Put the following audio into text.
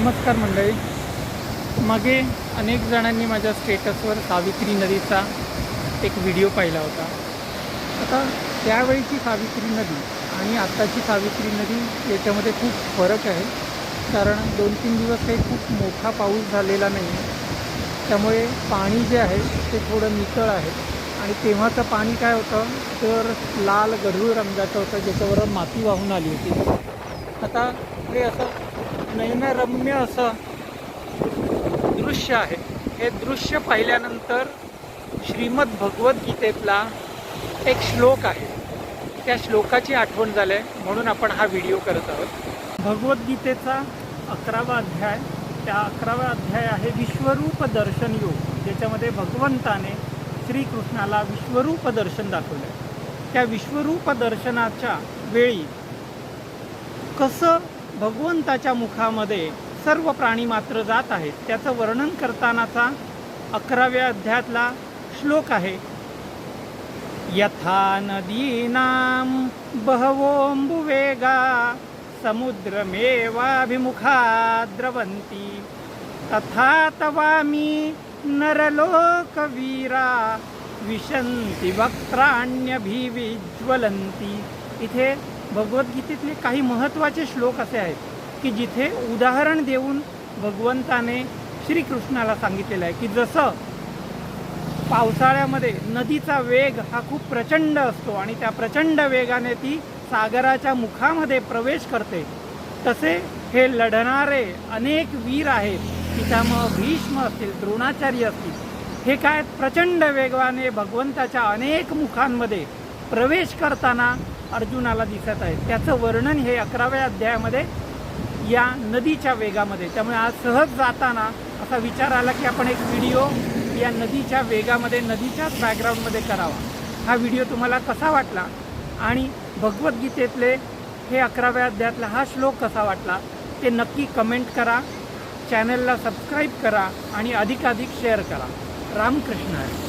नमस्कार मंडळी. मागे अनेक जणांनी माझ्या स्टेटसवर सावित्री नदीचा एक व्हिडिओ पाहिला होता. आता त्यावेळीची सावित्री नदी आणि आत्ताची सावित्री नदी याच्यामध्ये खूप फरक आहे. कारण दोन तीन दिवस काही खूप मोठा पाऊस झालेला नाही आहे. त्यामुळे पाणी जे आहे ते थोडं नितळ आहे. आणि तेव्हाचं पाणी काय होतं? तर लाल गढूळ रंगाचं होतं ज्याच्यावर माती वाहून आली होती. आता हे असं नयनरम्य असं दृश्य आहे. हे दृश्य पाहिल्यानंतर श्रीमद भगवद्गीतेतला एक श्लोक आहे. त्या श्लोकाची आठवण झाली आहे म्हणून आपण हा व्हिडिओ करत आहोत. भगवद्गीतेचा अकरावा अध्याय त्या अकरावा अध्याय आहे विश्वरूप दर्शन योग. ज्याच्यामध्ये भगवंताने श्रीकृष्णाला विश्वरूप दर्शन दाखवलं आहे त्या विश्वरूप दर्शनाच्या वेळी कसं भगवंताच्या मुखामध्ये सर्व प्राणी मात्र जात आहेत त्याचं वर्णन करतानाचा अकराव्या अध्यायातला श्लोक आहे यथा नदीनां बहवोऽम्बुवेगा समुद्रमेवाभिमुखा द्रवन्ति तथा तवामी नरलोकवीरा विशन्ति वक्त्राण्यभिविज्वलन्ति। इथे भगवद्गीतेतले काही महत्त्वाचे श्लोक असे आहेत की जिथे उदाहरण देऊन भगवंताने श्रीकृष्णाला सांगितलेलं आहे की जसं पावसाळ्यामध्ये नदीचा वेग हा खूप प्रचंड असतो आणि त्या प्रचंड वेगाने ती सागराच्या मुखामध्ये प्रवेश करते तसे हे लढणारे अनेक वीर आहेत पितामह भीष्म असतील द्रोणाचार्य असतील हे काय प्रचंड वेगवाने भगवंताच्या अनेक मुखांमध्ये प्रवेश करताना अर्जुनाला दिसत आहे त्याचं वर्णन हे अकराव्या अध्यायामध्ये या नदीच्या वेगामध्ये. त्यामुळे आज सहज जाताना असा विचार आला की आपण एक व्हिडिओ या नदीच्या वेगामध्ये नदीच्याच बॅकग्राऊंडमध्ये करावा. हा व्हिडिओ तुम्हाला कसा वाटला? आणि भगवद्गीतेतले हे अकराव्या अध्यायातला हा श्लोक कसा वाटला? ते नक्की कमेंट करा चॅनलला सबस्क्राईब करा आणि अधिकाधिक शेअर करा. रामकृष्ण आहे